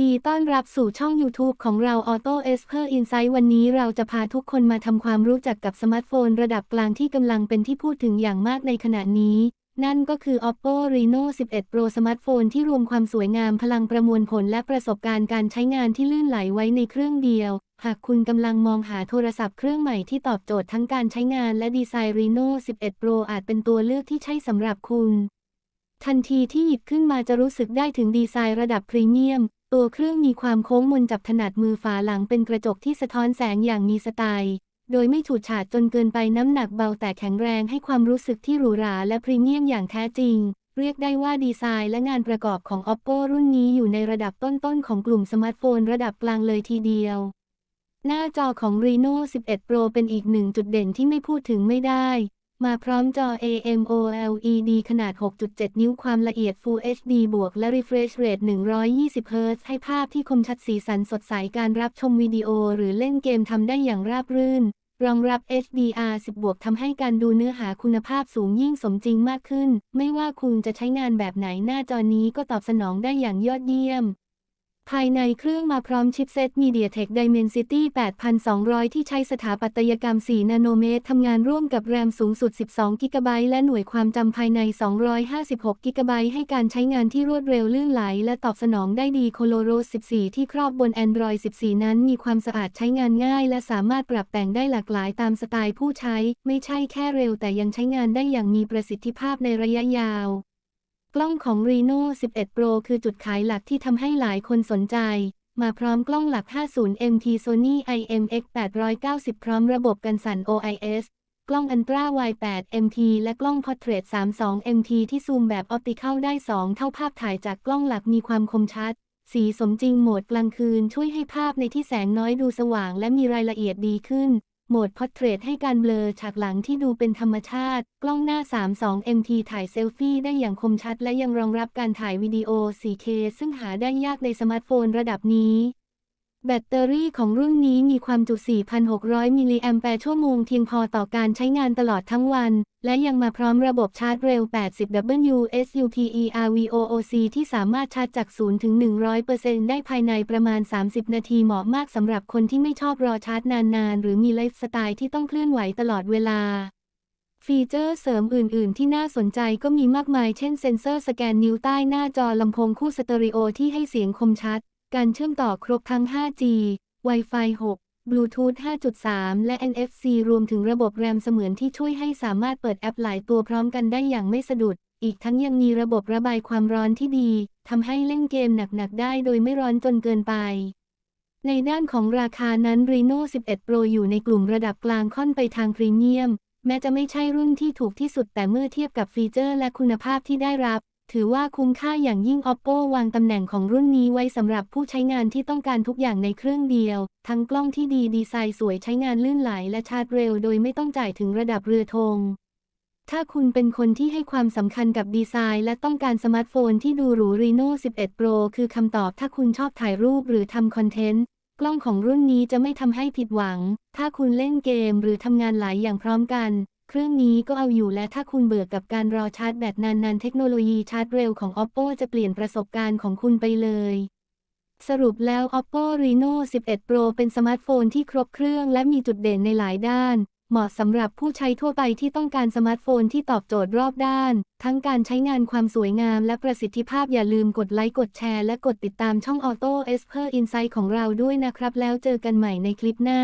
ดีต้อนรับสู่ช่อง YouTube ของเรา Auto e s p e r Insight วันนี้เราจะพาทุกคนมาทำความรู้จักกับสมาร์ทโฟนระดับกลางที่กำลังเป็นที่พูดถึงอย่างมากในขณะนี้ นั่นก็คือ Oppo Reno 11 Pro สมาร์ทโฟนที่รวมความสวยงามพลังประมวลผลและประสบการณ์การใช้งานที่ลื่นไหลไว้ในเครื่องเดียว หากคุณกำลังมองหาโทรศัพท์เครื่องใหม่ที่ตอบโจทย์ทั้งการใช้งานและดีไซน์ Reno 11 Pro อาจเป็นตัวเลือกที่ใช่สำหรับคุณทันทีที่หยิบขึ้นมาจะรู้สึกได้ถึงดีไซน์ระดับพรีเมียม ตัวเครื่องมีความโค้งมนจับถนัดมือฝาหลังเป็นกระจกที่สะท้อนแสงอย่างมีสไตล์ โดยไม่ฉูดฉาดจนเกินไปน้ำหนักเบาแต่แข็งแรงให้ความรู้สึกที่หรูหราและพรีเมียมอย่างแท้จริง เรียกได้ว่าดีไซน์และงานประกอบของ Oppo รุ่นนี้อยู่ในระดับต้นๆของกลุ่มสมาร์ทโฟนระดับกลางเลยทีเดียว หน้าจอของ Reno 11 Pro เป็นอีกหนึ่งจุดเด่นที่ไม่พูดถึงไม่ได้ มาพร้อมจอ AMOLED ขนาด 6.7 นิ้วความละเอียด Full HD บวก และ Refresh Rate 120 Hz ให้ภาพที่คมชัดสีสันสดใสการรับชมวิดีโอหรือเล่นเกมทำได้อย่างราบรื่น รองรับ HDR 10 บวกทำให้การดูเนื้อหาคุณภาพสูงยิ่งสมจริงมากขึ้น ไม่ว่าคุณจะใช้งานแบบไหนหน้าจอนี้ก็ตอบสนองได้อย่างยอดเยี่ยม ภายในเครื่องมาพร้อมชิปเซต MediaTek Dimensity 8200 ที่ใช้สถาปัตยกรรม 4 นาโนเมตร ทำงานร่วมกับแรมสูงสุด 12 กิกะไบต์และหน่วยความจำภายใน 256 กิกะไบต์ให้การใช้งานที่รวดเร็วลื่นไหล และตอบสนองได้ดี ColorOS 14 ที่ครอบบน Android 14 นั้นมีความสะอาดใช้งานง่าย และสามารถปรับแต่งได้หลากหลายตามสไตล์ผู้ใช้ ไม่ใช่แค่เร็วแต่ยังใช้งานได้อย่างมีประสิทธิภาพในระยะยาว กล้องของ Reno 11 Pro คือจุดขายหลักที่ทำให้หลายคนสนใจ มาพร้อมกล้องหลัก 50 MP Sony IMX 890 พร้อมระบบกันสั่น OIS กล้อง Ultra Wide 8 MP และกล้อง Portrait 32 MP ที่ซูมแบบออปติคัลได้ 2 เท่าภาพถ่ายจากกล้องหลักมีความคมชัด สีสมจริงโหมดกลางคืนช่วยให้ภาพในที่แสงน้อยดูสว่างและมีรายละเอียดดีขึ้น โหมดพอร์เทรตให้การเบลอฉากหลังที่ดูเป็นธรรมชาติ กล้องหน้า 32MT ถ่ายเซลฟี่ได้อย่างคมชัดและยังรองรับการถ่ายวิดีโอ 4K ซึ่งหาได้ยากในสมาร์ทโฟนระดับนี้ แบตเตอรี่ของรุ่นนี้มีความจุ 4,600 มิลลิแอมแปร์ชั่วโมงเพียงพอต่อการใช้งานตลอดทั้งวัน และยังมาพร้อมระบบชาร์จเร็ว 80W SUPERVOOC ที่สามารถชาร์จจาก 0 ถึง 100%ได้ภายในประมาณ 30 นาทีเหมาะมากสำหรับคนที่ไม่ชอบรอชาร์จนานๆ หรือมีไลฟ์สไตล์ที่ต้องเคลื่อนไหวตลอดเวลาฟีเจอร์เสริมอื่น ๆ ที่น่าสนใจก็มีมากมาย เช่น เซ็นเซอร์สแกนนิ้วใต้หน้าจอลำโพงคู่สเตอริโอที่ให้เสียงคมชัด การเชื่อมต่อครบทั้ง 5G Wi-Fi 6 Bluetooth 5.3 และ NFC รวมถึงระบบแรมเสมือนที่ช่วยให้สามารถเปิดแอปหลายตัวพร้อมกันได้อย่างไม่สะดุด อีกทั้งยังมีระบบระบายความร้อนที่ดี ทำให้เล่นเกมหนัก ๆ ได้โดยไม่ร้อนจนเกินไป ในด้านของราคานั้น Reno 11 Pro อยู่ในกลุ่มระดับกลางค่อนไปทางพรีเมียม แม้จะไม่ใช่รุ่นที่ถูกที่สุดแต่เมื่อเทียบกับฟีเจอร์และคุณภาพที่ได้รับ ถือว่าคุ้มค่าอย่างยิ่ง Oppo วางตำแหน่งของรุ่นนี้ไว้สำหรับผู้ใช้งานที่ต้องการทุกอย่างในเครื่องเดียว ทั้งกล้องที่ดีดีไซน์สวยใช้งานลื่นไหลและชาร์จเร็วโดยไม่ต้องจ่ายถึงระดับเรือธงถ้าคุณเป็นคนที่ให้ความสำคัญกับดีไซน์ และต้องการสมาร์ทโฟนที่ดูหรู Reno 11 Pro คือคำตอบถ้าคุณชอบถ่ายรูปหรือทำคอนเทนต์ กล้องของรุ่นนี้จะไม่ทำให้ผิดหวัง ถ้าคุณเล่นเกมหรือทำงานหลายอย่างพร้อมกัน เครื่องนี้ก็เอาอยู่และถ้าคุณเบื่อกับการรอชาร์จแบตนานๆ เทคโนโลยีชาร์จเร็วของ Oppo จะเปลี่ยนประสบการณ์ของคุณไปเลย สรุปแล้ว Oppo Reno 11 Pro เป็นสมาร์ทโฟนที่ครบเครื่องและมีจุดเด่นในหลายด้าน เหมาะสำหรับผู้ใช้ทั่วไปที่ต้องการสมาร์ทโฟนที่ตอบโจทย์รอบด้าน ทั้งการใช้งานความสวยงามและประสิทธิภาพอย่าลืมกดไลค์กดแชร์และกดติดตามช่อง Auto e s p e r Insight ของเราด้วยนะครับ แล้วเจอกันใหม่ในคลิปหน้า